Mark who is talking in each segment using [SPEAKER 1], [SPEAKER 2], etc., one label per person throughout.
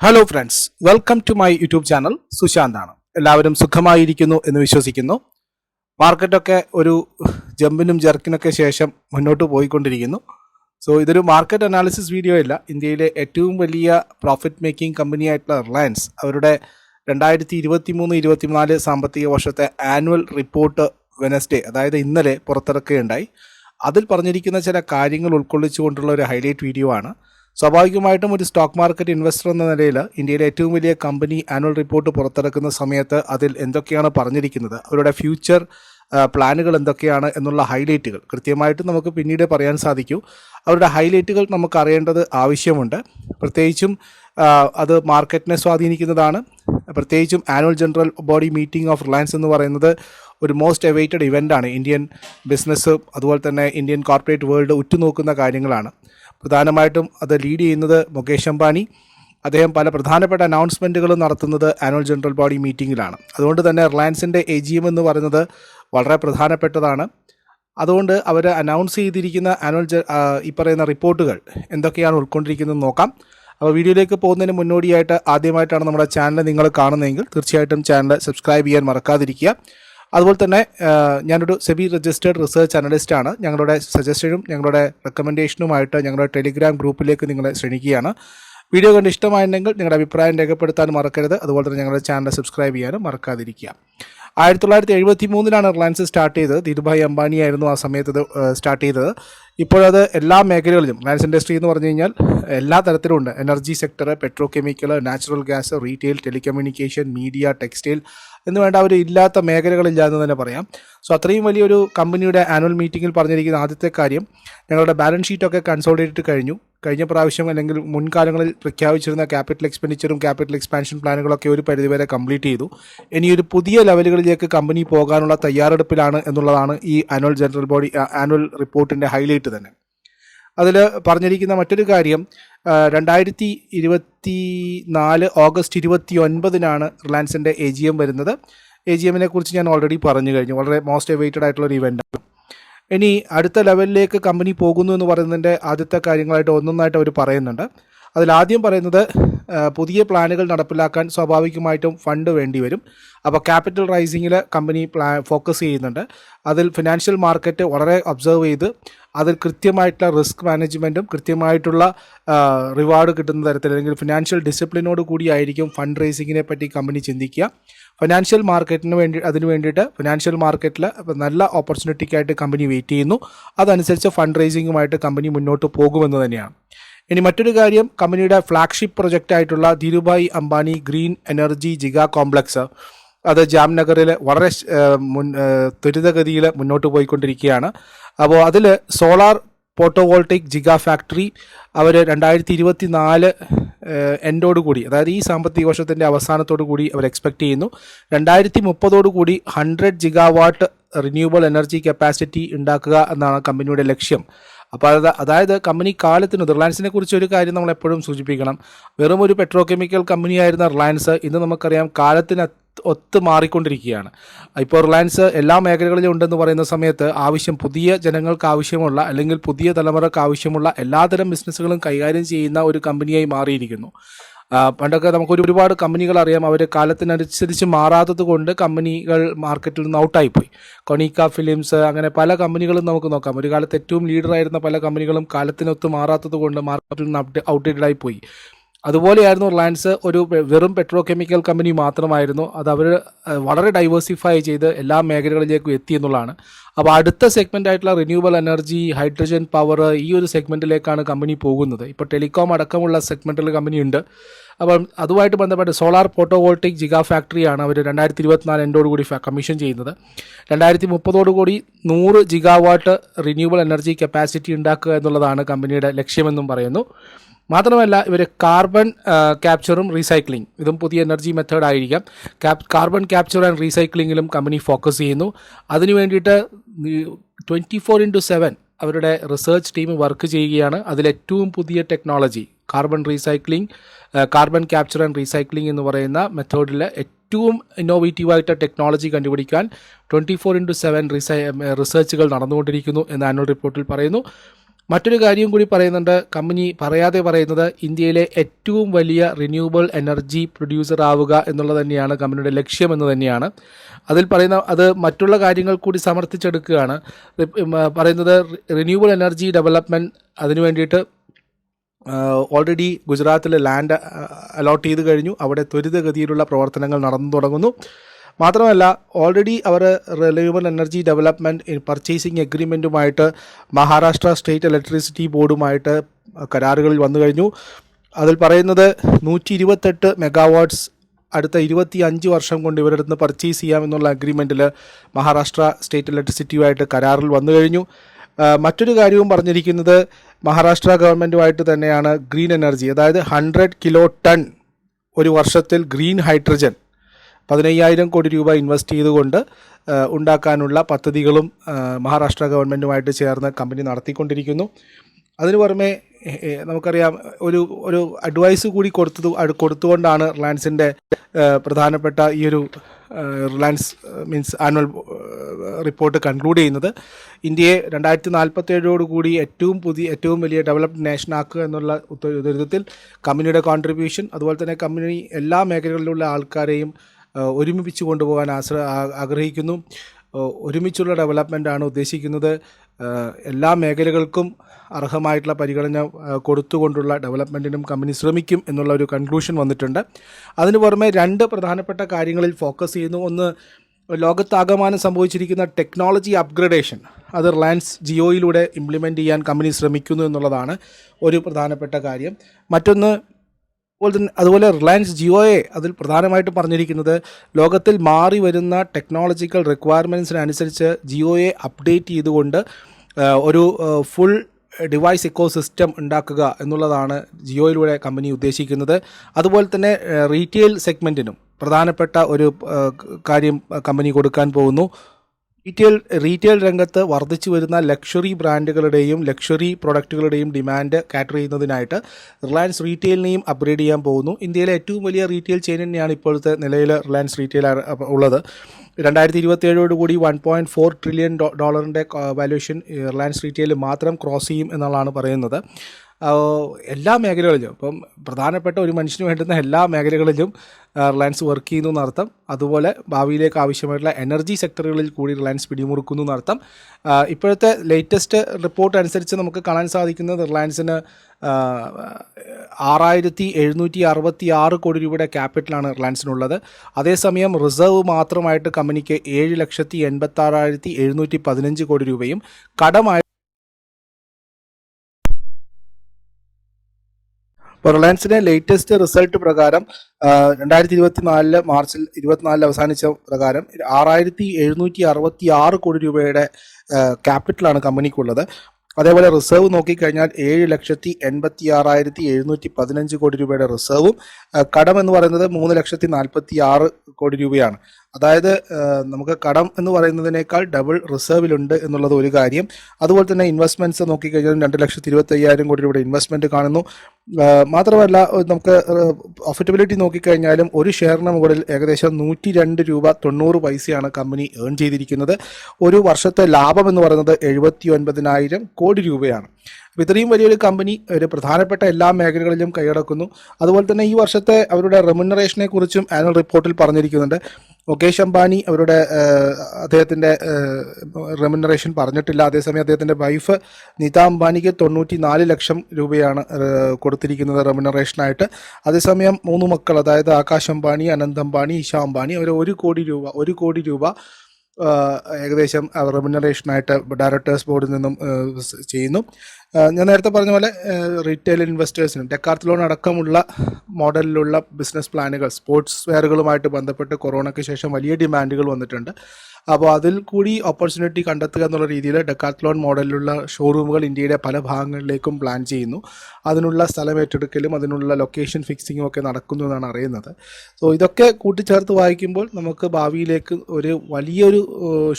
[SPEAKER 1] Hello friends welcome to my YouTube channel സുശാന്താണ് എല്ലാവരും സുഖമായിരിക്കുന്നു എന്ന് വിശ്വസിക്കുന്നു. മാർക്കറ്റൊക്കെ ഒരു ജമ്പിനും ജർക്കിനൊക്കെ ശേഷം മുന്നോട്ട് പോയിക്കൊണ്ടിരിക്കുന്നു. സോ ഇതൊരു മാർക്കറ്റ് അനാലിസിസ് വീഡിയോ അല്ല. ഇന്ത്യയിലെ ഏറ്റവും വലിയ പ്രോഫിറ്റ് മേക്കിംഗ് കമ്പനി ആയിട്ടുള്ള റിലയൻസ് അവരുടെ രണ്ടായിരത്തി ഇരുപത്തി മൂന്ന് ഇരുപത്തിനാല് സാമ്പത്തിക വർഷത്തെ ആനുവൽ റിപ്പോർട്ട് വെനസ്ഡേ അതായത് ഇന്നലെ പുറത്തിറക്കുകയുണ്ടായി. അതിൽ പറഞ്ഞിരിക്കുന്ന ചില കാര്യങ്ങൾ ഉൾക്കൊള്ളിച്ചുകൊണ്ടുള്ള ഒരു ഹൈലൈറ്റ് വീഡിയോ ആണ്. സ്വാഭാവികമായിട്ടും ഒരു സ്റ്റോക്ക് മാർക്കറ്റ് ഇൻവെസ്റ്റർ എന്ന നിലയിൽ ഇന്ത്യയിലെ ഏറ്റവും വലിയ കമ്പനി ആനുവൽ റിപ്പോർട്ട് പുറത്തിറക്കുന്ന സമയത്ത് അതിൽ എന്തൊക്കെയാണ് പറഞ്ഞിരിക്കുന്നത്? അവരുടെ ഫ്യൂച്ചർ പ്ലാനുകൾ എന്തൊക്കെയാണ് എന്നുള്ള ഹൈലൈറ്റുകൾ കൃത്യമായിട്ട് നമുക്ക് പിന്നീട് പറയാൻ സാധിക്കൂ. അവരുടെ ഹൈലൈറ്റുകൾ നമുക്ക് അറിയേണ്ടത് ആവശ്യമുണ്ട്. പ്രത്യേകിച്ചും അത് മാർക്കറ്റിനെ സ്വാധീനിക്കുന്നതാണ്. പ്രത്യേകിച്ചും annual general body meeting of Reliance എന്ന് പറയുന്നത് ഒരു മോസ്റ്റ് എവേറ്റഡ് ഇവന്റാണ് ഇന്ത്യൻ ബിസിനസ് അതുപോലെ തന്നെ ഇന്ത്യൻ കോർപ്പറേറ്റ് വേൾഡ് ഉറ്റുനോക്കുന്ന കാര്യങ്ങളാണ്. പ്രധാനമായിട്ടും അത് ലീഡ് ചെയ്യുന്നത് മുകേഷ് അംബാനി. അദ്ദേഹം പല പ്രധാനപ്പെട്ട അനൗൺസ്മെന്റുകളും നടത്തുന്നത് ആനുവൽ ജനറൽ ബോഡി മീറ്റിങ്ങിലാണ് അതുകൊണ്ട് തന്നെ റിലയൻസിന്റെ എ ജി എം എന്ന് പറയുന്നത് വളരെ പ്രധാനപ്പെട്ടതാണ്. അതുകൊണ്ട് അവർ അനൗൺസ് ചെയ്തിരിക്കുന്ന ആനുവൽ ഈ പറയുന്ന റിപ്പോർട്ടുകൾ എന്തൊക്കെയാണ് ഉൾക്കൊണ്ടിരിക്കുന്നത് നോക്കാം. അപ്പോൾ വീഡിയോയിലേക്ക് പോകുന്നതിന് മുന്നോടിയായിട്ട് ആദ്യമായിട്ടാണ് നമ്മുടെ ചാനൽ നിങ്ങൾ കാണുന്നതെങ്കിൽ തീർച്ചയായിട്ടും ചാനൽ സബ്സ്ക്രൈബ് ചെയ്യാൻ മറക്കാതിരിക്കുക. അതുപോലെ തന്നെ ഞാനൊരു സെബി രജിസ്റ്റേർഡ് റിസർച്ച് അനലിസ്റ്റ് ആണ്. ഞങ്ങളുടെ സജഷനും ഞങ്ങളുടെ റെക്കമെൻഡേഷനുമായിട്ട് ഞങ്ങളുടെ ടെലിഗ്രാം ഗ്രൂപ്പിലേക്ക് നിങ്ങളെ ക്ഷണിക്കുകയാണ്. വീഡിയോ കണ്ട് ഇഷ്ടമായിട്ടുണ്ടെങ്കിൽ നിങ്ങളുടെ അഭിപ്രായം രേഖപ്പെടുത്താൻ മറക്കരുത്. അതുപോലെ തന്നെ ഞങ്ങളുടെ ചാനൽ സബ്സ്ക്രൈബ് ചെയ്യാനും മറക്കാതിരിക്കുക. ആയിരത്തി തൊള്ളായിരത്തി എഴുപത്തി മൂന്നിലാണ് റിലയൻസ് സ്റ്റാർട്ട് ചെയ്തത്. ധീരുഭായ് അംബാനിയായിരുന്നു ആ സമയത്ത് സ്റ്റാർട്ട് ചെയ്തത്. ഇപ്പോഴത് എല്ലാ മേഖലകളിലും റിലയൻസ് ഇൻഡസ്ട്രി എന്ന് പറഞ്ഞു കഴിഞ്ഞാൽ എല്ലാ തരത്തിലുമുണ്ട് energy sector petrochemical natural gas retail telecommunication media textile എന്ന് വേണ്ട ഒരു ഇല്ലാത്ത മേഖലകളില്ല എന്ന് തന്നെ പറയാം. സോ അത്രയും വലിയൊരു കമ്പനിയുടെ ആനുവൽ മീറ്റിങ്ങിൽ പറഞ്ഞിരിക്കുന്ന ആദ്യത്തെ കാര്യം ഞങ്ങളുടെ ബാലൻസ് ഷീറ്റൊക്കെ കൺസോൾഡേറ്റ് കഴിഞ്ഞു. കഴിഞ്ഞ പ്രാവശ്യം അല്ലെങ്കിൽ മുൻകാലങ്ങളിൽ പ്രഖ്യാപിച്ചിരുന്ന ക്യാപിറ്റൽ എക്സ്പെൻഡിച്ചറും ക്യാപിറ്റൽ എക്സ്പാൻഷൻ പ്ലാനുകളൊക്കെ ഒരു പരിധിവരെ കംപ്ലീറ്റ് ചെയ്തു. ഇനി ഒരു പുതിയ ലെവലുകളിലേക്ക് കമ്പനി പോകാനുള്ള തയ്യാറെടുപ്പിലാണ് എന്നുള്ളതാണ് ഈ ആനുവൽ ജനറൽ ബോഡി ആനുവൽ റിപ്പോർട്ടിന്റെ ഹൈലൈറ്റ് തന്നെ. അതിൽ പറഞ്ഞിരിക്കുന്ന മറ്റൊരു കാര്യം രണ്ടായിരത്തി ഇരുപത്തി നാല് ഓഗസ്റ്റ് ഇരുപത്തി ഒൻപതിനാണ് റിലയൻസിന്റെ എ ജി എം വരുന്നത് എ ജി എമ്മിനെ കുറിച്ച് ഞാൻ ഓൾറെഡി പറഞ്ഞു കഴിഞ്ഞു. വളരെ മോസ്റ്റ് എവൈറ്റഡ് ആയിട്ടുള്ള ഒരു ഇവന്റാണ് ഇനി അടുത്ത ലെവലിലേക്ക് കമ്പനി പോകുന്നു എന്ന് പറയുന്നതിന്റെ ആദ്യത്തെ കാര്യങ്ങളായിട്ട് ഒന്നൊന്നായിട്ട് അവർ പറയുന്നുണ്ട്. അതിലാദ്യം പറയുന്നത് പുതിയ പ്ലാനുകൾ നടപ്പിലാക്കാൻ സ്വാഭാവികമായിട്ടും ഫണ്ട് വേണ്ടി വരും. അപ്പോൾ ക്യാപിറ്റൽ റൈസിങ്ങിൽ കമ്പനി പ്ലാ ഫോക്കസ് ചെയ്യുന്നുണ്ട്. അതിൽ ഫിനാൻഷ്യൽ മാർക്കറ്റ് വളരെ ഒബ്സർവ് ചെയ്ത് അതിൽ കൃത്യമായിട്ടുള്ള റിസ്ക് മാനേജ്മെന്റും കൃത്യമായിട്ടുള്ള റിവാർഡ് കിട്ടുന്ന തരത്തിൽ അല്ലെങ്കിൽ ഫിനാൻഷ്യൽ ഡിസിപ്ലിനോട് കൂടിയായിരിക്കും ഫണ്ട് റേസിങ്ങിനെ പറ്റി കമ്പനി ചിന്തിക്കുക. ഫിനാൻഷ്യൽ മാർക്കറ്റിന് വേണ്ടി അതിന് വേണ്ടിയിട്ട് ഫിനാൻഷ്യൽ മാർക്കറ്റിൽ നല്ല ഓപ്പർച്യൂണിറ്റിക്കായിട്ട് കമ്പനി വെയിറ്റ് ചെയ്യുന്നു. അതനുസരിച്ച് ഫണ്ട് റേസിംഗുമായിട്ട് കമ്പനി മുന്നോട്ട് പോകുമെന്ന് തന്നെയാണ്. ഇനി മറ്റൊരു കാര്യം കമ്പനിയുടെ ഫ്ലാഗ്ഷിപ്പ് പ്രൊജക്റ്റ് ആയിട്ടുള്ള Dhirubhai Ambani green energy giga complex. അത് ജാംനഗറിൽ വളരെ മുൻ ത്വരിതഗതിയിൽ മുന്നോട്ട് പോയിക്കൊണ്ടിരിക്കുകയാണ്. അപ്പോൾ അതിൽ സോളാർ ഫോട്ടോവോൾട്ടിക് ജിഗ ഫാക്ടറി അവർ രണ്ടായിരത്തി ഇരുപത്തി നാല് എൻഡോട് കൂടി അതായത് ഈ സാമ്പത്തിക വർഷത്തിന്റെ അവസാനത്തോടു കൂടി അവർ എക്സ്പെക്ട് ചെയ്യുന്നു. രണ്ടായിരത്തി മുപ്പതോടു കൂടി hundred gigawatt renewable energy capacity ഉണ്ടാക്കുക എന്നാണ് കമ്പനിയുടെ ലക്ഷ്യം. അപ്പോൾ അത് അതായത് കമ്പനി കാലത്തിന് റിലയൻസിനെ കുറിച്ച് ഒരു കാര്യം നമ്മൾ എപ്പോഴും സൂചിപ്പിക്കണം. വെറും ഒരു പെട്രോ കെമിക്കൽ കമ്പനിയായിരുന്ന റിലയൻസ് ഇന്ന് നമുക്കറിയാം കാലത്തിന് ഒത്ത് മാറിക്കൊണ്ടിരിക്കുകയാണ്. ഇപ്പോൾ റിലയൻസ് എല്ലാ മേഖലകളിലും ഉണ്ടെന്ന് പറയുന്ന സമയത്ത് ആവശ്യം പുതിയ ജനങ്ങൾക്ക് ആവശ്യമുള്ള അല്ലെങ്കിൽ പുതിയ തലമുറയ്ക്ക് ആവശ്യമുള്ള എല്ലാതരം ബിസിനസ്സുകളും കൈകാര്യം ചെയ്യുന്ന ഒരു കമ്പനിയായി മാറിയിരിക്കുന്നു. പണ്ടൊക്കെ നമുക്ക് ഒരുപാട് കമ്പനികൾ അറിയാം. അവർ കാലത്തിനനുസരിച്ച് മാറാത്തത് കൊണ്ട് കമ്പനികൾ മാർക്കറ്റിൽ നിന്ന് ഔട്ടായിപ്പോയി. കൊണീക്ക ഫിലിംസ് അങ്ങനെ പല കമ്പനികളും നമുക്ക് നോക്കാം. ഒരു കാലത്ത് ഏറ്റവും ലീഡറായിരുന്ന പല കമ്പനികളും കാലത്തിനൊത്ത് മാറാത്തത് കൊണ്ട് മാർക്കറ്റിൽ നിന്ന് ഔട്ട് ഔട്ട്ഡേറ്റഡ് ആയി പോയി അതുപോലെയായിരുന്നു റിലയൻസ് ഒരു വെറും പെട്രോ കെമിക്കൽ കമ്പനി മാത്രമായിരുന്നു. അത് അവർ വളരെ ഡൈവേഴ്സിഫൈ ചെയ്ത് എല്ലാ മേഖലകളിലേക്കും എത്തി എന്നുള്ളതാണ്. അപ്പോൾ അടുത്ത സെഗ്മെന്റ് ആയിട്ടുള്ള റിന്യൂവബിൾ എനർജി ഹൈഡ്രജൻ പവർ ഈ ഒരു സെഗ്മെന്റിലേക്കാണ് കമ്പനി പോകുന്നത്. ഇപ്പോൾ ടെലികോം അടക്കമുള്ള സെഗ്മെന്റിൽ കമ്പനി ഉണ്ട്. അപ്പം അതുമായിട്ട് ബന്ധപ്പെട്ട് സോളാർ ഫോട്ടോവോൾട്ടിക് ജിഗാ ഫാക്ടറിയാണ് അവർ രണ്ടായിരത്തി ഇരുപത്തിനാല് എൻഡോടുകൂടി കമ്മീഷൻ ചെയ്യുന്നത്. രണ്ടായിരത്തി മുപ്പതോടുകൂടി നൂറ് ജിഗാവാട്ട് റിന്യൂവബിൾ എനർജി കപ്പാസിറ്റി ഉണ്ടാക്കുക എന്നുള്ളതാണ് കമ്പനിയുടെ ലക്ഷ്യമെന്നും പറയുന്നു. മാത്രമല്ല ഇവർ കാർബൺ ക്യാപ്ചറും റീസൈക്ലിംഗ് ഇതും പുതിയ എനർജി മെത്തേഡ് ആയിരിക്കാം. കാർബൺ ക്യാപ്ചർ ആൻഡ് റീസൈക്ലിങ്ങിലും കമ്പനി ഫോക്കസ് ചെയ്യുന്നു. അതിനു വേണ്ടിയിട്ട് ട്വന്റി ഫോർ ഇന്റു സെവൻ അവരുടെ റിസർച്ച് ടീം വർക്ക് ചെയ്യുകയാണ്. അതിലേറ്റവും പുതിയ technology carbon recycling carbon capture and recycling എന്ന് പറയുന്ന മെത്തേഡിൽ ഏറ്റവും ഇന്നോവേറ്റീവായിട്ട് ടെക്നോളജി കണ്ടുപിടിക്കാൻ ട്വന്റി ഫോർ ഇന്റു സെവൻ റിസൈ റിസർച്ചുകൾ നടന്നുകൊണ്ടിരിക്കുന്നു എന്ന് ആനുവൽ റിപ്പോർട്ടിൽ പറയുന്നു. മറ്റൊരു കാര്യം കൂടി പറയുന്നുണ്ട്. കമ്പനി പറയാതെ പറയുന്നത് ഇന്ത്യയിലെ ഏറ്റവും വലിയ റിന്യൂവബിൾ എനർജി പ്രൊഡ്യൂസർ ആവുക എന്നുള്ളത് തന്നെയാണ് കമ്പനിയുടെ ലക്ഷ്യം എന്ന് തന്നെയാണ്. അതിൽ പറയുന്ന അത് മറ്റുള്ള കാര്യങ്ങൾ കൂടി സമർത്ഥിച്ചെടുക്കുകയാണ്. പറയുന്നത് റിന്യൂവബിൾ എനർജി ഡെവലപ്മെന്റ് അതിനു വേണ്ടിയിട്ട് ഓൾറെഡി ഗുജറാത്തിൽ ലാൻഡ് അലോട്ട് ചെയ്ത് കഴിഞ്ഞു. അവിടെ ത്വരിതഗതിയിലുള്ള പ്രവർത്തനങ്ങൾ നടന്നു തുടങ്ങുന്നു. മാത്രമല്ല ഓൾറെഡി അവർ റിലയബിൾ എനർജി ഡെവലപ്മെന്റ് പർച്ചേസിംഗ് എഗ്രിമെന്റുമായിട്ട് മഹാരാഷ്ട്ര സ്റ്റേറ്റ് ഇലക്ട്രിസിറ്റി ബോർഡുമായിട്ട് കരാറുകളിൽ വന്നു കഴിഞ്ഞു. അതിൽ പറയുന്നത് നൂറ്റി ഇരുപത്തെട്ട് മെഗാവാട്ട്സ് അടുത്ത ഇരുപത്തി അഞ്ച് വർഷം കൊണ്ട് ഇവരുടെ അടുത്ത് പർച്ചേസ് ചെയ്യാമെന്നുള്ള അഗ്രിമെന്റിൽ മഹാരാഷ്ട്ര സ്റ്റേറ്റ് ഇലക്ട്രിസിറ്റിയുമായിട്ട് കരാറിൽ വന്നു കഴിഞ്ഞു. മറ്റൊരു കാര്യവും പറഞ്ഞിരിക്കുന്നത് മഹാരാഷ്ട്ര ഗവൺമെന്റുമായിട്ട് തന്നെയാണ് ഗ്രീൻ എനർജി അതായത് ഹൺഡ്രഡ് കിലോ ടൺ ഒരു വർഷത്തിൽ ഗ്രീൻ ഹൈഡ്രജൻ പതിനയ്യായിരം കോടി രൂപ ഇൻവെസ്റ്റ് ചെയ്തുകൊണ്ട് ഉണ്ടാക്കാനുള്ള പദ്ധതികളും മഹാരാഷ്ട്ര ഗവൺമെന്റുമായിട്ട് ചേർന്ന് കമ്പനി നടത്തിക്കൊണ്ടിരിക്കുന്നു. അതിനു പുറമെ നമുക്കറിയാം ഒരു ഒരു അഡ്വൈസ് കൂടി കൊടുത്തത് കൊടുത്തുകൊണ്ടാണ് റിലയൻസിന്റെ പ്രധാനപ്പെട്ട ഈ ഒരു Reliance means annual report conclude ചെയ്യുന്നത്. ഇന്ത്യയെ രണ്ടായിരത്തി നാൽപ്പത്തേഴോട് കൂടി ഏറ്റവും പുതിയ ഏറ്റവും വലിയ ഡെവലപ്ഡ് നേഷൻ ആക്കുക എന്നുള്ള ദുരിതത്തിൽ കമ്പനിയുടെ കോൺട്രിബ്യൂഷൻ അതുപോലെ തന്നെ കമ്പനി എല്ലാ മേഖലകളിലുള്ള ആൾക്കാരെയും ഒരുമിപ്പിച്ച് കൊണ്ടുപോകാൻ ആശ്ര ആഗ്രഹിക്കുന്നു. ഒരുമിച്ചുള്ള ആണ് ഉദ്ദേശിക്കുന്നത്. എല്ലാ മേഖലകൾക്കും അർഹമായിട്ടുള്ള പരിഗണന കൊടുത്തുകൊണ്ടുള്ള ഡെവലപ്മെന്റിനും കമ്പനി ശ്രമിക്കും എന്നുള്ള ഒരു കൺക്ലൂഷൻ വന്നിട്ടുണ്ട്. അതിനു പുറമെ രണ്ട് പ്രധാനപ്പെട്ട കാര്യങ്ങളിൽ ഫോക്കസ് ചെയ്യുന്നു. ഒന്ന് ലോകത്താകമാനം സംഭവിച്ചിരിക്കുന്ന ടെക്നോളജി അപ്ഗ്രഡേഷൻ അത് റിലയൻസ് ജിയോയിലൂടെ ഇംപ്ലിമെന്റ് ചെയ്യാൻ കമ്പനി ശ്രമിക്കുന്നു എന്നുള്ളതാണ് ഒരു പ്രധാനപ്പെട്ട കാര്യം. മറ്റൊന്ന് അതുപോലെ തന്നെ അതുപോലെ റിലയൻസ് ജിയോയെ അതിൽ പ്രധാനമായിട്ട് പറഞ്ഞിരിക്കുന്നത് ലോകത്തിൽ മാറി വരുന്ന ടെക്നോളജിക്കൽ റിക്വയർമെന്റ്സിനനുസരിച്ച് ജിയോയെ അപ്ഡേറ്റ് ചെയ്തുകൊണ്ട് ഒരു ഫുൾ ഡിവൈസ് ഇക്കോ സിസ്റ്റം ഉണ്ടാക്കുക എന്നുള്ളതാണ് ജിയോയിലൂടെ കമ്പനി ഉദ്ദേശിക്കുന്നത്. അതുപോലെ തന്നെ റീറ്റെയിൽ സെഗ്മെന്റിനും പ്രധാനപ്പെട്ട ഒരു കാര്യം കമ്പനി കൊടുക്കാൻ പോകുന്നു. റീറ്റെയിൽ റീറ്റെയിൽ രംഗത്ത് വർദ്ധിച്ചു വരുന്ന ലക്ഷറി ബ്രാൻഡുകളുടെയും ലക്ഷറി പ്രൊഡക്റ്റുകളുടെയും ഡിമാൻഡ് കാറ്റർ ചെയ്യുന്നതിനായിട്ട് റിലയൻസ് റീറ്റെയിലിനെയും അപ്ഗ്രേഡ് ചെയ്യാൻ പോകുന്നു. ഇന്ത്യയിലെ ഏറ്റവും വലിയ റീറ്റെയിൽ ചെയിൻ തന്നെയാണ് ഇപ്പോഴത്തെ നിലയിൽ റിലയൻസ് റീറ്റെയിൽ ഉള്ളത്. രണ്ടായിരത്തി ഇരുപത്തി കൂടി വൺ പോയിന്റ് ഫോർ ട്രില്യൺ ഡോളറിന്റെ വാല്യൂഷൻ റിലയൻസ് റീറ്റെയിൽ മാത്രം ക്രോസ് ചെയ്യും എന്നുള്ളതാണ് പറയുന്നത്. എല്ലാ മേഖലകളിലും ഇപ്പം പ്രധാനപ്പെട്ട ഒരു മനുഷ്യന് വേണ്ടുന്ന എല്ലാ മേഖലകളിലും റിലയൻസ് വർക്ക് ചെയ്യുന്നു എന്നർത്ഥം. അതുപോലെ ഭാവിയിലേക്ക് ആവശ്യമായിട്ടുള്ള എനർജി സെക്ടറുകളിൽ കൂടി റിലയൻസ് പിടിമുറുക്കുന്നു എന്നർത്ഥം. ഇപ്പോഴത്തെ ലേറ്റസ്റ്റ് റിപ്പോർട്ട് അനുസരിച്ച് നമുക്ക് കാണാൻ സാധിക്കുന്നത് റിലയൻസിന് ആറായിരത്തി എഴുന്നൂറ്റി അറുപത്തി ആറ് കോടി രൂപയുടെ ക്യാപിറ്റലാണ് റിലയൻസിനുള്ളത്. അതേസമയം റിസർവ് മാത്രമായിട്ട് കമ്പനിക്ക് ഏഴ് ലക്ഷത്തി എൺപത്താറായിരത്തി എഴുന്നൂറ്റി പതിനഞ്ച് കോടി രൂപയും കടമായി ഇപ്പോൾ റിലയൻസിന്റെ ലേറ്റസ്റ്റ് റിസൾട്ട് പ്രകാരം രണ്ടായിരത്തി ഇരുപത്തി നാലിൽ മാർച്ചിൽ ഇരുപത്തിനാലിൽ അവസാനിച്ച പ്രകാരം ആറായിരത്തി എഴുന്നൂറ്റി അറുപത്തി ആറ് കോടി രൂപയുടെ ക്യാപിറ്റലാണ് കമ്പനിക്കുള്ളത്. അതേപോലെ റിസർവ് നോക്കിക്കഴിഞ്ഞാൽ ഏഴ് ലക്ഷത്തി എൺപത്തി ആറായിരത്തി എഴുന്നൂറ്റി പതിനഞ്ച് കോടി രൂപയുടെ റിസർവും കടം എന്ന് പറയുന്നത് മൂന്ന് ലക്ഷത്തി നാൽപ്പത്തി ആറ് കോടി രൂപയാണ്. അതായത് നമുക്ക് കടം എന്ന് പറയുന്നതിനേക്കാൾ ഡബിൾ റിസർവിലുണ്ട് എന്നുള്ളത് ഒരു കാര്യം. അതുപോലെ തന്നെ ഇൻവെസ്റ്റ്മെന്റ്സ് നോക്കിക്കഴിഞ്ഞാൽ രണ്ട് ലക്ഷത്തി ഇരുപത്തി അയ്യായിരം കോടി രൂപയുടെ ഇൻവെസ്റ്റ്മെന്റ് കാണുന്നു. മാത്രമല്ല നമുക്ക് പ്രോഫിറ്റബിലിറ്റി നോക്കിക്കഴിഞ്ഞാലും ഒരു ഷെയറിന് മുകളിൽ ഏകദേശം നൂറ്റി രണ്ട് രൂപ തൊണ്ണൂറ് പൈസയാണ് കമ്പനി ഏൺ ചെയ്തിരിക്കുന്നത്. ഒരു വർഷത്തെ ലാഭം എന്ന് പറയുന്നത് എഴുപത്തി ഒൻപതിനായിരം കോടി രൂപയാണ്. അപ്പോൾ ഇത്രയും വലിയൊരു കമ്പനി ഒരു പ്രധാനപ്പെട്ട എല്ലാ മേഖലകളിലും കൈയടക്കുന്നു. അതുപോലെ തന്നെ ഈ വർഷത്തെ അവരുടെ റെമുനറേഷനെ കുറിച്ചും ആനുവൽ റിപ്പോർട്ടിൽ പറഞ്ഞിരിക്കുന്നുണ്ട്. മുകേഷ് അംബാനി അവരുടെ അദ്ദേഹത്തിന്റെ റെമുനറേഷൻ പറഞ്ഞിട്ടില്ല. അതേസമയം അദ്ദേഹത്തിന്റെ വൈഫ് നിത അംബാനിക്ക് തൊണ്ണൂറ്റി നാല് ലക്ഷം രൂപയാണ് കൊടുത്തിരിക്കുന്നത് റെമുനറേഷനായിട്ട് അതേസമയം മൂന്ന് മക്കൾ അതായത് ആകാശ് അംബാനി അനന്ത് അംബാനി ഇഷ അംബാനി അവർ ഒരു കോടി രൂപ ഒരു കോടി രൂപ ഏകദേശം റെമ്യൂണറേഷനായിട്ട് ഡയറക്ടേഴ്സ് ബോർഡിൽ നിന്നും ചെയ്യുന്നു. ഞാൻ നേരത്തെ പറഞ്ഞ പോലെ റീറ്റെയിൽ ഇൻവെസ്റ്റേഴ്സിനും ഡെക്കാർത്തലോൺ അടക്കമുള്ള മോഡലിലുള്ള ബിസിനസ് പ്ലാനുകൾ സ്പോർട്സ് വെയറുകളുമായിട്ട് ബന്ധപ്പെട്ട് കൊറോണയ്ക്ക് ശേഷം വലിയ ഡിമാൻഡുകൾ വന്നിട്ടുണ്ട്. അപ്പോൾ അതിൽ കൂടി ഓപ്പർച്യൂണിറ്റി കണ്ടെത്തുക എന്നുള്ള രീതിയിൽ ഡെക്കാത്ലോൺ മോഡലിലുള്ള ഷോറൂമുകൾ ഇന്ത്യയുടെ പല ഭാഗങ്ങളിലേക്കും പ്ലാൻ ചെയ്യുന്നു. അതിനുള്ള സ്ഥലം ഏറ്റെടുക്കലും അതിനുള്ള ലൊക്കേഷൻ ഫിക്സിങ്ങും ഒക്കെ നടക്കുന്നു എന്നാണ് അറിയുന്നത്. സോ ഇതൊക്കെ കൂട്ടിച്ചേർത്ത് വായിക്കുമ്പോൾ നമുക്ക് ഭാവിയിലേക്ക് ഒരു വലിയൊരു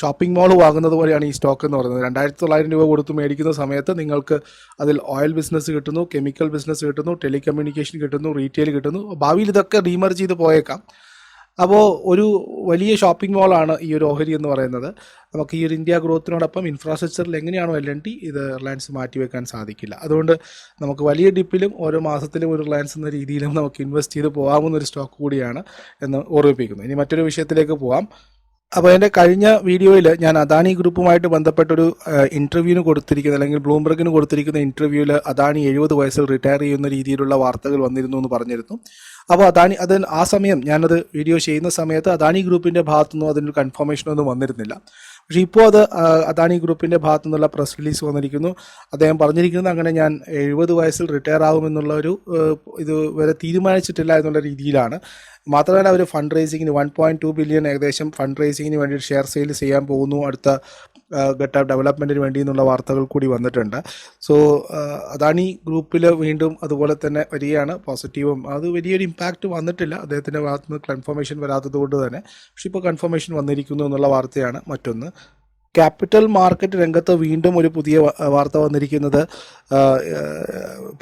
[SPEAKER 1] ഷോപ്പിംഗ് മാൾ വാങ്ങുന്നത് പോലെയാണ് ഈ സ്റ്റോക്ക് എന്ന് പറയുന്നത്. രണ്ടായിരത്തി തൊള്ളായിരം രൂപ കൊടുത്ത് മേടിക്കുന്ന സമയത്ത് നിങ്ങൾക്ക് അതിൽ ഓയിൽ ബിസിനസ് കിട്ടുന്നു കെമിക്കൽ ബിസിനസ് കിട്ടുന്നു ടെലികമ്മ്യൂണിക്കേഷൻ കിട്ടുന്നു റീറ്റെയിൽ കിട്ടുന്നു. ഭാവിയിൽ ഇതൊക്കെ റീമർജ് ചെയ്ത് പോയേക്കാം. അപ്പോൾ ഒരു വലിയ ഷോപ്പിംഗ് മോളാണ് ഈ ഒരു ഓഹരി എന്ന് പറയുന്നത്. നമുക്ക് ഈ ഒരു ഇന്ത്യ ഗ്രോത്തിനോടൊപ്പം ഇൻഫ്രാസ്ട്രക്ചറിൽ എങ്ങനെയാണോ എൽ എൻ ടി ഇത് റിലയൻസ് മാറ്റിവെക്കാൻ സാധിക്കില്ല. അതുകൊണ്ട് നമുക്ക് വലിയ ഡിപ്പിലും ഓരോ മാസത്തിലും ഒരു റിലയൻസ് എന്ന രീതിയിലും നമുക്ക് ഇൻവെസ്റ്റ് ചെയ്ത് പോകാവുന്ന ഒരു സ്റ്റോക്ക് കൂടിയാണ് എന്ന് ഓർമ്മിപ്പിക്കുന്നു. ഇനി മറ്റൊരു വിഷയത്തിലേക്ക് പോവാം. അപ്പോൾ എന്റെ കഴിഞ്ഞ വീഡിയോയിൽ ഞാൻ അദാനി ഗ്രൂപ്പുമായിട്ട് ബന്ധപ്പെട്ടൊരു ഇന്റർവ്യൂവിന് കൊടുത്തിരിക്കുന്ന അല്ലെങ്കിൽ ബ്ലൂംബർഗിന് കൊടുത്തിരിക്കുന്ന ഇന്റർവ്യൂവിൽ അദാനി എഴുപത് വയസ്സിൽ റിട്ടയർ ചെയ്യുന്ന രീതിയിലുള്ള വാർത്തകൾ വന്നിരുന്നു എന്ന് പറഞ്ഞിരുന്നു. അപ്പോൾ അദാനി അത് ആ സമയം ഞാനത് വീഡിയോ ചെയ്യുന്ന സമയത്ത് അദാനി ഗ്രൂപ്പിന്റെ ഭാഗത്തുനിന്നും അതിനൊരു കൺഫർമേഷനൊന്നും വന്നിരുന്നില്ല. പക്ഷേ ഇപ്പോൾ അത് അദാനി ഗ്രൂപ്പിന്റെ ഭാഗത്തു നിന്നുള്ള പ്രസ് റിലീസ് വന്നിരിക്കുന്നു. അദ്ദേഹം പറഞ്ഞിരിക്കുന്നത് അങ്ങനെ ഞാൻ എഴുപത് വയസ്സിൽ റിട്ടയർ ആകുമെന്നുള്ള ഒരു ഇത് വരെ തീരുമാനിച്ചിട്ടില്ല എന്നുള്ള രീതിയിലാണ്. മാത്രമല്ല അവർ ഫണ്ട് റേസിങ്ങിന് വൺ പോയിന്റ് ടു ബില്യൺ ഏകദേശം ഫണ്ട് റേസിങ്ങിന് വേണ്ടി ഷെയർ സെയിൽ ചെയ്യാൻ പോകുന്നു. അടുത്ത ഘട്ട ഡെവലപ്മെന്റിന് വേണ്ടി എന്നുള്ള വാർത്തകൾ കൂടി വന്നിട്ടുണ്ട്. സോ അദാനി ഗ്രൂപ്പിൽ വീണ്ടും അതുപോലെ തന്നെ വരികയാണ് പോസിറ്റീവും അത് വലിയൊരു ഇമ്പാക്റ്റ് വന്നിട്ടില്ല. അദ്ദേഹത്തിന്റെ ഭാഗത്ത് നിന്ന് കൺഫർമേഷൻ വരാത്തത് കൊണ്ട് തന്നെ. പക്ഷെ ഇപ്പോൾ കൺഫർമേഷൻ വന്നിരിക്കുന്നു എന്നുള്ള വാർത്തയാണ് മറ്റൊന്ന്. ക്യാപിറ്റൽ മാർക്കറ്റ് രംഗത്ത് വീണ്ടും ഒരു പുതിയ വാർത്ത വന്നിരിക്കുന്നത്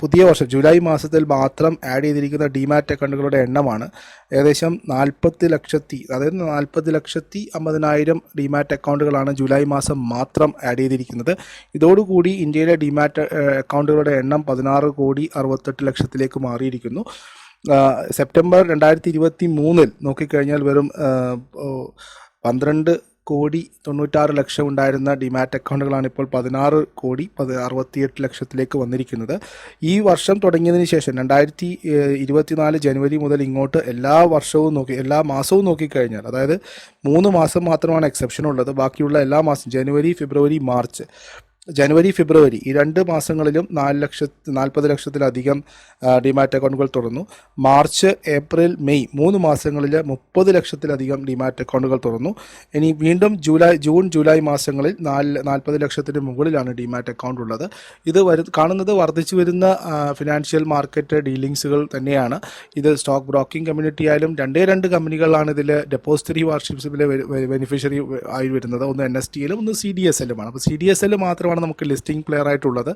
[SPEAKER 1] പുതിയ വർഷം ജൂലൈ മാസത്തിൽ മാത്രം ആഡ് ചെയ്തിരിക്കുന്ന ഡിമാറ്റ് അക്കൗണ്ടുകളുടെ എണ്ണമാണ്. ഏകദേശം നാൽപ്പത്തി ലക്ഷത്തി അതായത് നാൽപ്പത് ലക്ഷത്തി അമ്പതിനായിരം ഡിമാറ്റ് അക്കൗണ്ടുകളാണ് ജൂലൈ മാസം മാത്രം ആഡ് ചെയ്തിരിക്കുന്നത്. ഇതോടുകൂടി ഇന്ത്യയിലെ ഡിമാറ്റ് അക്കൗണ്ടുകളുടെ എണ്ണം പതിനാറ് കോടി അറുപത്തെട്ട് ലക്ഷത്തിലേക്ക് മാറിയിരിക്കുന്നു. സെപ്റ്റംബർ രണ്ടായിരത്തി ഇരുപത്തി മൂന്നിൽ നോക്കിക്കഴിഞ്ഞാൽ വെറും പന്ത്രണ്ട് കോടി തൊണ്ണൂറ്റാറ് ലക്ഷം ഉണ്ടായിരുന്ന ഡിമാറ്റ് അക്കൗണ്ടുകളാണ് ഇപ്പോൾ പതിനാറ് കോടി പത് അറുപത്തിയെട്ട് ലക്ഷത്തിലേക്ക് വന്നിരിക്കുന്നത്. ഈ വർഷം തുടങ്ങിയതിന് ശേഷം രണ്ടായിരത്തി ഇരുപത്തിനാല് ജനുവരി മുതൽ ഇങ്ങോട്ട് എല്ലാ വർഷവും നോക്കി എല്ലാ മാസവും നോക്കിക്കഴിഞ്ഞാൽ അതായത് മൂന്ന് മാസം മാത്രമാണ് എക്സെപ്ഷൻ ഉള്ളത്. ബാക്കിയുള്ള എല്ലാ മാസം ജനുവരി ഫെബ്രുവരി മാർച്ച് ജനുവരി ഫെബ്രുവരി ഈ രണ്ട് മാസങ്ങളിലും നാല് ലക്ഷത്തി നാൽപ്പത് ലക്ഷത്തിലധികം ഡിമാറ്റ് അക്കൗണ്ടുകൾ തുറന്നു. മാർച്ച് ഏപ്രിൽ മെയ് മൂന്ന് മാസങ്ങളിൽ മുപ്പത് ലക്ഷത്തിലധികം ഡിമാറ്റ് അക്കൗണ്ടുകൾ തുറന്നു. ഇനി വീണ്ടും ജൂലൈ ജൂൺ ജൂലൈ മാസങ്ങളിൽ നാല് നാൽപ്പത് ലക്ഷത്തിന് മുകളിലാണ് ഡിമാറ്റ് അക്കൗണ്ട് ഉള്ളത്. ഇത് വരു കാണുന്നത് വർദ്ധിച്ചു വരുന്ന ഫിനാൻഷ്യൽ മാർക്കറ്റ് ഡീലിങ്സുകൾ തന്നെയാണ്. ഇത് സ്റ്റോക്ക് ബ്രോക്കിംഗ് കമ്മ്യൂണിറ്റി ആയാലും രണ്ടേ രണ്ട് കമ്പനികളാണ് ഇതിൽ ഡെപ്പോസിറ്ററി വാർഷിപ്സിലെ ബെനിഫിഷ്യറി ആയി വരുന്നത്. ഒന്ന് എൻ എസ് ടി എല്ലും ഒന്ന് സി ഡി എസ് എല്ലുമാണ്. അപ്പോൾ സി ഡി എസ് എൽ മാത്രമാണ് നമുക്ക് ലിസ്റ്റിംഗ് പ്ലെയർ ആയിട്ടുള്ളത്.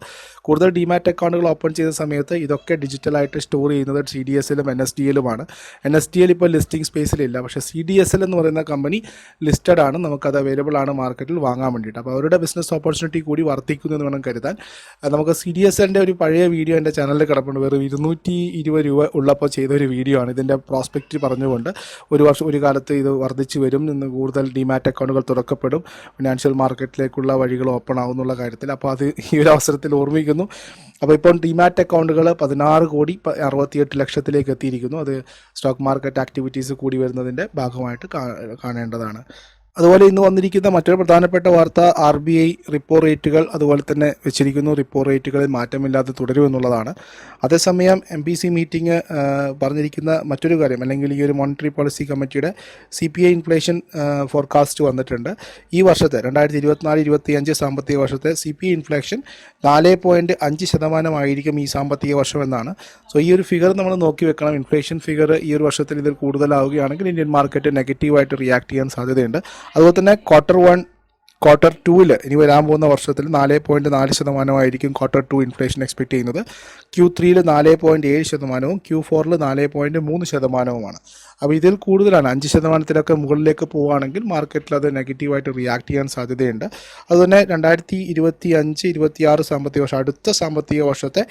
[SPEAKER 1] കൂടുതൽ ഡിമാറ്റ് അക്കൗണ്ടുകൾ ഓപ്പൺ ചെയ്ത സമയത്ത് ഇതൊക്കെ ഡിജിറ്റലായിട്ട് സ്റ്റോർ ചെയ്യുന്നത് സി ഡി എസ് എല്ലും എൻ എസ് ഡി എല്ലുമാണ് എൻ എസ് ഡി എൽ ഇപ്പോൾ ലിസ്റ്റിംഗ് സ്പേസിലില്ല പക്ഷേ സി ഡി എസ് എൽ എന്ന് പറയുന്ന കമ്പനി ലിസ്റ്റഡ് ആണ്. നമുക്കത് അവൈലബിൾ ആണ് മാർക്കറ്റിൽ വാങ്ങാൻ വേണ്ടിയിട്ട്. അപ്പോൾ അവരുടെ ബിസിനസ് ഓപ്പർച്യൂണിറ്റി കൂടി വർദ്ധിക്കുന്നു എന്ന് വേണം കരുതാൻ. നമുക്ക് സി ഡി എസ് എന്റെ ഒരു പഴയ വീഡിയോ എന്റെ ചാനലിൽ കിടപ്പുണ്ട്. വെറും ഇരുന്നൂറ്റി ഇരുപത് രൂപ ഉള്ളപ്പോൾ ചെയ്ത ഒരു വീഡിയോ ആണ്. ഇതിന്റെ പ്രോസ്പെക്റ്റ് പറഞ്ഞുകൊണ്ട് ഒരു വർഷം ഒരു കാലത്ത് ഇത് വർദ്ധിച്ചു വരും. ഇന്ന് കൂടുതൽ ഡിമാറ്റ് അക്കൗണ്ടുകൾ തുറക്കപ്പെടും. ഫിനാൻഷ്യൽ മാർക്കറ്റിലേക്കുള്ള വഴികൾ ഓപ്പൺ ആവുന്നുള്ള കാര്യത്തിൽ അപ്പോൾ അത് ഈ ഒരു അവസരത്തിൽ ഓർമ്മിക്കുന്നു. അപ്പോൾ ഇപ്പോൾ ഡിമാറ്റ് അക്കൗണ്ടുകൾ പതിനാറ് കോടി അറുപത്തിയെട്ട് ലക്ഷത്തിലേക്ക് എത്തിയിരിക്കുന്നു. അത് സ്റ്റോക്ക് മാർക്കറ്റ് ആക്ടിവിറ്റീസ് കൂടി വരുന്നതിന്റെ ഭാഗമായിട്ട് കാണേണ്ടതാണ്. അതുപോലെ ഇന്ന് വന്നിരിക്കുന്ന മറ്റൊരു പ്രധാനപ്പെട്ട വാർത്ത ആർ ബി ഐ റിപ്പോ റേറ്റുകൾ അതുപോലെ തന്നെ വെച്ചിരിക്കുന്നു. റിപ്പോ റേറ്റുകളിൽ മാറ്റമില്ലാതെ തുടരുമെന്നുള്ളതാണ് അതേസമയം എം പി സി മീറ്റിംഗ് പറഞ്ഞിരിക്കുന്ന മറ്റൊരു കാര്യം അല്ലെങ്കിൽ ഈ ഒരു മോണിറ്ററി പോളിസി കമ്മിറ്റിയുടെ C P I inflation forecast വന്നിട്ടുണ്ട്. ഈ വർഷത്തെ രണ്ടായിരത്തി ഇരുപത്തിനാല് ഇരുപത്തിയഞ്ച് സാമ്പത്തിക വർഷത്തെ സി പി ഐ ഇൻഫ്ലേഷൻ നാല് പോയിന്റ് അഞ്ച് ശതമാനമായിരിക്കും ഈ സാമ്പത്തിക വർഷം എന്നാണ്. സോ ഈ ഒരു ഫിഗർ നമ്മൾ നോക്കി വെക്കണം. ഇൻഫ്ലേഷൻ ഫിഗർ ഈ ഒരു വർഷത്തിൽ ഇതിൽ കൂടുതലാവുകയാണെങ്കിൽ ഇന്ത്യൻ മാർക്കറ്റ് നെഗറ്റീവായിട്ട് റിയാക്ട് ചെയ്യാൻ സാധ്യതയുണ്ട്. അതുപോലെ തന്നെ ക്വാർട്ടർ വൺ ക്വാർട്ടർ ടൂവിൽ ഇനി വരാൻ പോകുന്ന വർഷത്തിൽ നാല് പോയിന്റ് നാല് ശതമാനമായിരിക്കും ക്വാർട്ടർ ടു ഇൻഫ്ലേഷൻ എക്സ്പെക്ട് ചെയ്യുന്നത്. ക്യൂ ത്രീയിൽ നാല് പോയിന്റ് ഏഴ് ശതമാനവും ക്യൂ ഫോറിൽ നാല് പോയിന്റ് മൂന്ന് ശതമാനവുമാണ്. അപ്പോൾ ഇതിൽ കൂടുതലാണ്. അഞ്ച് ശതമാനത്തിലൊക്കെ മുകളിലേക്ക് പോവുകയാണെങ്കിൽ മാർക്കറ്റിൽ അത് നെഗറ്റീവായിട്ട് റിയാക്ട് ചെയ്യാൻ സാധ്യതയുണ്ട്. അതുതന്നെ രണ്ടായിരത്തി ഇരുപത്തി അഞ്ച് ഇരുപത്തി ആറ് സാമ്പത്തിക വർഷം അടുത്ത സാമ്പത്തിക വർഷത്തെ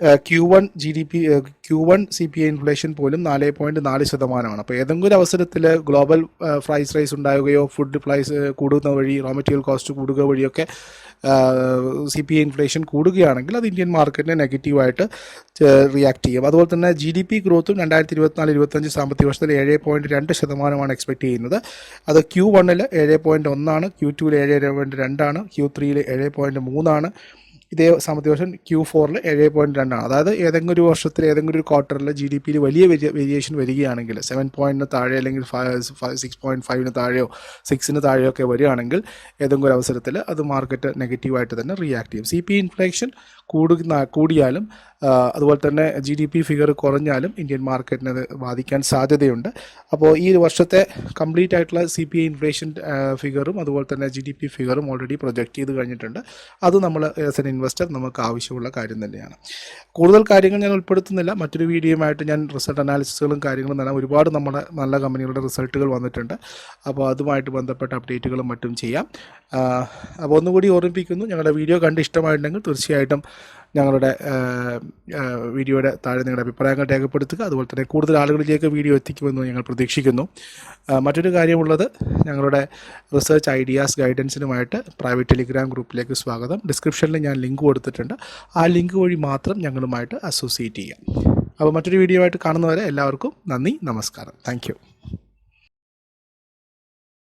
[SPEAKER 1] Q one G D P Q one C P I inflation പോലും നാല് പോയിന്റ് നാല് ശതമാനമാണ്. അപ്പോൾ ഏതെങ്കിലും അവസരത്തിൽ ഗ്ലോബൽ പ്രൈസ് റൈസ് ഉണ്ടാവുകയോ ഫുഡ് പ്രൈസ് കൂടുന്ന വഴി റോ മെറ്റീരിയൽ കോസ്റ്റ് കൂടുക വഴിയൊക്കെ സി പി ഐ ഇൻഫ്ലേഷൻ കൂടുകയാണെങ്കിൽ അത് ഇന്ത്യൻ മാർക്കറ്റിനെ നെഗറ്റീവായിട്ട് റിയാക്ട് ചെയ്യും. അതുപോലെ തന്നെ ജി ഡി പി ഗ്രോത്തും രണ്ടായിരത്തി ഇരുപത്തിനാല് ഇരുപത്തഞ്ച് സാമ്പത്തിക വർഷത്തിൽ ഏഴ് പോയിന്റ് രണ്ട് ശതമാനമാണ് എക്സ്പെക്ട് ചെയ്യുന്നത്. അത് ക്യൂ വണ്ണിൽ ഏഴ് പോയിന്റ് ഒന്നാണ് ക്യൂ ടുവിൽ ഏഴ് പോയിന്റ് രണ്ടാണ് ക്യൂ ത്രീയിൽ ഏഴ് പോയിന്റ് മൂന്നാണ് ഇതേ സാമ്പത്തിക വർഷം ക്യൂ ഫോറിൽ ഏഴ് പോയിന്റ് രണ്ടാണ് അതായത് ഏതെങ്കിലും ഒരു വർഷത്തിൽ ഏതെങ്കിലും ഒരു ക്വാർട്ടറിൽ ജി ഡി പിയിൽ വലിയ വേരിയേഷൻ വരികയാണെങ്കിൽ സെവൻ പോയിന്റിന് താഴെ അല്ലെങ്കിൽ സിക്സ് പോയിന്റ് ഫൈവിന് താഴെയോ സിക്സിന് താഴെയോ ഒക്കെ വരികയാണെങ്കിൽ ഏതെങ്കിലും ഒരു അവസരത്തിൽ അത് മാർക്കറ്റ് നെഗറ്റീവായിട്ട് തന്നെ റിയാക്ട് ചെയ്യും. സി പി ഇൻഫ്ലേഷൻ കൂടുന്ന കൂടിയാലും അതുപോലെ തന്നെ ജി ഡി പി ഫിഗർ കുറഞ്ഞാലും ഇന്ത്യൻ മാർക്കറ്റിനെ അത് ബാധിക്കാൻ സാധ്യതയുണ്ട്. അപ്പോൾ ഈ വർഷത്തെ കംപ്ലീറ്റ് ആയിട്ടുള്ള സി പി ഐ ഇൻഫ്ലേഷൻ ഫിഗറും അതുപോലെ തന്നെ ജി ഡി പി ഫിഗറും ഓൾറെഡി പ്രൊജക്റ്റ് ചെയ്ത് കഴിഞ്ഞിട്ടുണ്ട്. അത് നമ്മൾ ആസ് ഇൻവെസ്റ്റർ നമുക്ക് ആവശ്യമുള്ള കാര്യം തന്നെയാണ്. കൂടുതൽ കാര്യങ്ങൾ ഞാൻ ഉൾപ്പെടുത്തുന്നില്ല. മറ്റൊരു വീഡിയോയുമായിട്ട് ഞാൻ റിസൾട്ട് അനാലിസിസുകളും കാര്യങ്ങളും തന്നെ ഒരുപാട് നമ്മുടെ നല്ല കമ്പനികളുടെ റിസൾട്ടുകൾ വന്നിട്ടുണ്ട്. അപ്പോൾ അതുമായിട്ട് ബന്ധപ്പെട്ട അപ്ഡേറ്റുകളും മറ്റും ചെയ്യാം. അപ്പോൾ ഒന്നുകൂടി ഓർമ്മിപ്പിക്കുന്നു. ഞങ്ങളുടെ വീഡിയോ കണ്ട് ഇഷ്ടമായിട്ടുണ്ടെങ്കിൽ തീർച്ചയായിട്ടും ഞങ്ങളുടെ വീഡിയോയുടെ താഴെ നിങ്ങളുടെ അഭിപ്രായങ്ങൾ രേഖപ്പെടുത്തുക. അതുപോലെ തന്നെ കൂടുതൽ ആളുകളിലേക്ക് വീഡിയോ എത്തിക്കുമെന്ന് ഞങ്ങൾ പ്രതീക്ഷിക്കുന്നു. മറ്റൊരു കാര്യമുള്ളത് ഞങ്ങളുടെ റിസർച്ച് ഐഡിയാസ് ഗൈഡൻസിനുമായിട്ട് പ്രൈവറ്റ് ടെലിഗ്രാം ഗ്രൂപ്പിലേക്ക് സ്വാഗതം. ഡിസ്ക്രിപ്ഷനിൽ ഞാൻ ലിങ്ക് കൊടുത്തിട്ടുണ്ട്. ആ ലിങ്ക് വഴി മാത്രം ഞങ്ങളുമായിട്ട് അസോസിയേറ്റ് ചെയ്യാം. അപ്പോൾ മറ്റൊരു വീഡിയോ ആയിട്ട് കാണുന്നവരെ എല്ലാവർക്കും നന്ദി നമസ്കാരം. താങ്ക്